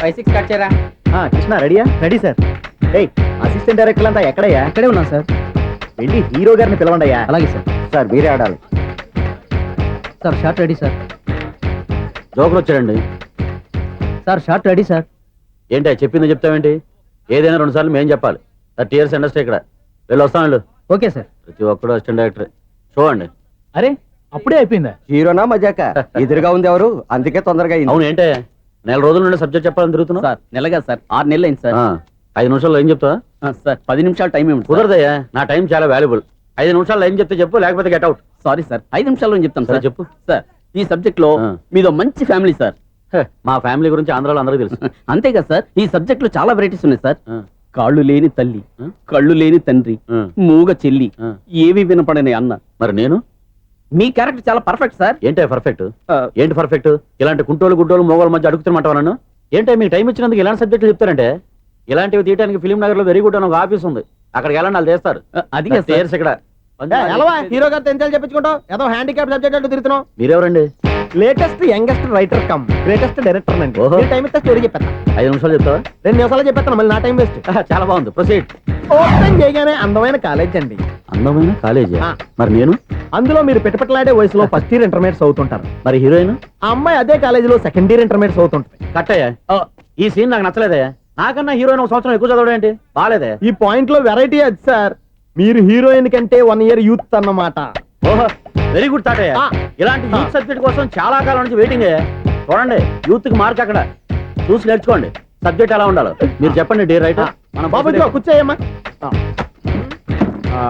Five six cut చేయరా? ఆ, కృష్ణ రెడీయా? Ready sir. ఏయ్ అసిస్టెంట్ డైరెక్టర్ అంతా ఎక్కడయ్యా? ఇక్కడే ఉన్నా సార్. వెళ్ళి హీరో గారిని పిలవండి అయ్యా? అలాగే సార్. సార్ మీరే ఆడాలి. Sir shot ready sir. జోకులు వచ్చాడండి సార్ షార్ట్ రెడీ సార్. ఏంటి చెప్పింది చెప్తావేంటి? ఏదైనా రెండు సార్లు మేం చెప్పాలి. థర్టీ ఇయర్స్ ఇండస్ట్రీ ఇక్కడ. వెళ్ళి వస్తాం వెళ్ళు. Okay sir. ప్రతి ఒక్కడు అసిస్టెంట్ డైరెక్టర్ చూడండి అరే అప్పుడే అయిపోయిందా? హీరోనా మజాక? ఎదురుగా ఉంది ఎవరు? అందుకే తొందరగా అయింది. అవును ఏంటే? నెల రోజుల నుండి సబ్జెక్ట్ చెప్పాలని తిరుగుతున్నావు? సార్ నెలగా సార్ ఆరు నెలలు అయింది సార్. ఐదు నిమిషాల్లో ఏం చెప్తావా? ఆ, సార్ పది నిమిషాలు టైం ఏమిటి కుదరదయ్యా నా టైం చాలా వాల్యుబుల్ ఐదు నిమిషాల్లో ఏం చెప్తే చెప్పు లేకపోతే గెట్ అవుట్ సారీ సార్ ఐదు నిమిషాల్లో నేను చెప్తాను సరే సార్? చెప్పు. సార్ ఈ సబ్జెక్ట్లో ఆ. మీదో మంచి ఫ్యామిలీ సార్. మా ఫ్యామిలీ గురించి ఆంధ్రాలో అందరికీ తెలుసు. అంతే కదా సార్ ఈ సబ్జెక్ట్లో చాలా వెరైటీస్ ఉన్నాయి సార్. ఆ, కాళ్ళు లేని తల్లి ఆ? కళ్ళు లేని తండ్రి ఆ, మూగ చెల్లి ఆ. ఏవి వినపడని అన్న. మరి నేను? మీ క్యారెక్టర్ చాలా పర్ఫెక్ట్ సార్ ఏంటే పర్ఫెక్ట్ ఏంటి పర్ఫెక్ట్ ఇలాంటి కుంటోలు గుడ్డోలు మోగోల మధ్య అడుగుతున్నమాట నన్ను? ఏంటే మీకు టైం ఇచ్చినందుకు ఇలాంటి సబ్జెక్టులు చెప్తారంటే? ఇలాంటివి తీయడానికి ఫిలిం నగర్లో వెరీ గుడ్ అని ఒక ఆఫీస్ ఉంది. అక్కడికి వెళ్ళండి వాళ్ళు చేస్తారు. అది. చేర్స్ ఇక్కడ. హీరో గారితో ఎంత చెప్పించుకుంటావు ఏదో హ్యాండిక్యాప్ సబ్జెక్ట్ అంటూ తిరుగుతున్నావు? మీరెవరండి? Latest youngest writer cum greatest director అండి టైం ఇస్తే స్టోరీ చెప్పేస్తా. ఐదు నిమిషాలు చెప్తావా? రెండు నిమిషాలు చెప్పేస్తాను మళ్ళీ నా టైం వేస్ట్ చాలా బాగుంది. ప్రొసీడ్ ఓపెన్ చేయగానే అందమైన కాలేజ్ అండి. అందమైన కాలేజీ. మరి నేను? అందులో మీరు పెట్టుపట్లాడే వయసులో ఫస్ట్ ఇయర్ ఇంటర్మీడియట్స్ అవుతుంటారు. మరి హీరోయిన్? ఆ అమ్మాయి అదే కాలేజీలో సెకండ్ ఇయర్ ఇంటర్మీడియట్స్ అవుతుంటది. కట్టయ్యా ఈ సీన్ నాకు నచ్చలేదయ్యా. నాకన్నా హీరోయిన్ ఒక సంవత్సరం ఎక్కువ చదవడం ఏంటి? బాగాలేదే ఈ పాయింట్లో వెరైటీ అది సార్ మీరు హీరోయిన్ కంటే వన్ ఇయర్ యూత్ అన్నమాట. ఓహో వెరీ గుడ్ థాట్ ఆ. ఇలాంటి యూత్ సబ్జెక్ట్ కోసం చాలా కాలం నుంచి వెయిటింగ్ చూడండి యూత్కి మార్క్ అక్కడ చూసి నేర్చుకోండి. సబ్జెక్ట్ ఎలా ఉండాలో. మీరు చెప్పండి డే రైట్ మన బాబు ఇదిగో కూర్చోయమ్మా. ఆ,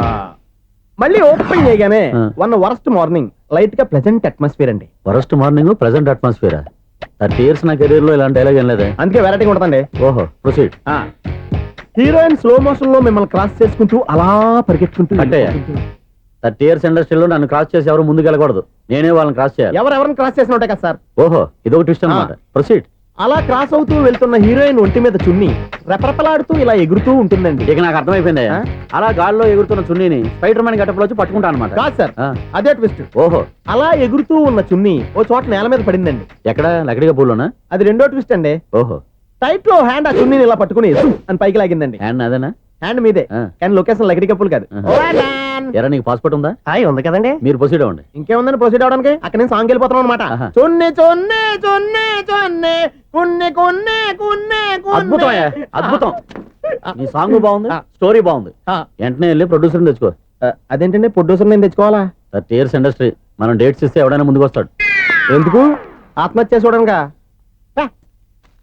మళ్ళీ ఓపెన్ చేయగానే. వన్ వరస్ట్ మార్నింగ్ లైట్గా ప్లెజెంట్ అట్మాస్ఫియర్ అండి. First morning present atmosphere? Thirty years నా కెరీర్లో ఇలాంటి డైలాగ్ ఏం లేదే? అందుకే వెరైటీ ఉంటుందండి. ఓహో ప్రొసీడ్. హీరోయిన్ స్లో మోషన్లో మిమ్మల్ని క్రాస్ చేసుకుంటూ అలా పరిగెట్టుకుంటూ కట్టయ్య. థర్టీ ఇయర్స్ ఇండస్ట్రీలో నన్ను క్రాస్ చేసి ఎవరు ముందుకు వెళ్ళకూడదు నేనే వాళ్ళని క్రాస్ చేయాలి. ఎవరెవరిని క్రాస్ చేసిన ఉంటాయి కదా సార్. ఓహో ఇదొక ట్విస్ట్ అనమాట ప్రొసీడ్. అలా క్రాస్ అవుతూ వెళ్తున్న హీరోయిన్ ఒంటి మీద చున్ని రెపరెపలాడుతూ ఇలా ఎగురుతూ ఉంటుందండి. ఇక నాకు అర్థమైపోయింది? అలా గాల్లో ఎగురుతున్న చున్నీని స్పైడర్ మ్యాన్ గట్టపులో వచ్చి పట్టుకుంటా అనమాట కాదు సార్. అదే ట్విస్ట్. ఓహో. అలా ఎగురుతూ ఉన్న చున్ని ఓ చోట నేల మీద పడిందండి. ఎక్కడ? లకడిగా పూలోనా అది రెండో ట్విస్ట్ అండి. ఓహో. టైట్లో హ్యాండ్ ఆ చున్నీని ఇలా పట్టుకుని అని పైకి లాగిందండి. హ్యాండ్ అదేనా హ్యాండ్ మీదే. కానీ లొకేషన్ లకడి కప్పులు కాదు. ఎరా నీకు పాస్పోర్ట్ ఉందా? హాయ్ ఉంది కదండి. మీరు ప్రొసీడ్ అవ్వండి. ఇంకేముందని ప్రొసీడ్ అవడానికి అక్కడ నేను సాంగ్ వెళ్ళిపోతాను అనమాట. చున్ని చున్ని చున్ని చున్ని కున్ని కున్ని కున్ని కున్ని. అద్భుతం. అద్భుతం నీ సాంగ్ బాగుంది. స్టోరీ బాగుంది. వెంటనే వెళ్ళి ప్రొడ్యూసర్ తెచ్చుకో. అదేంటండి? ప్రొడ్యూసర్ నేను తెచ్చుకోవాలా? థర్టీ ఇయర్స్ ఇండస్ట్రీ మనం డేట్స్ ఇస్తే ఎవడైనా ముందుకు వస్తాడు ఎందుకు? ఆత్మహత్య చూడనుగా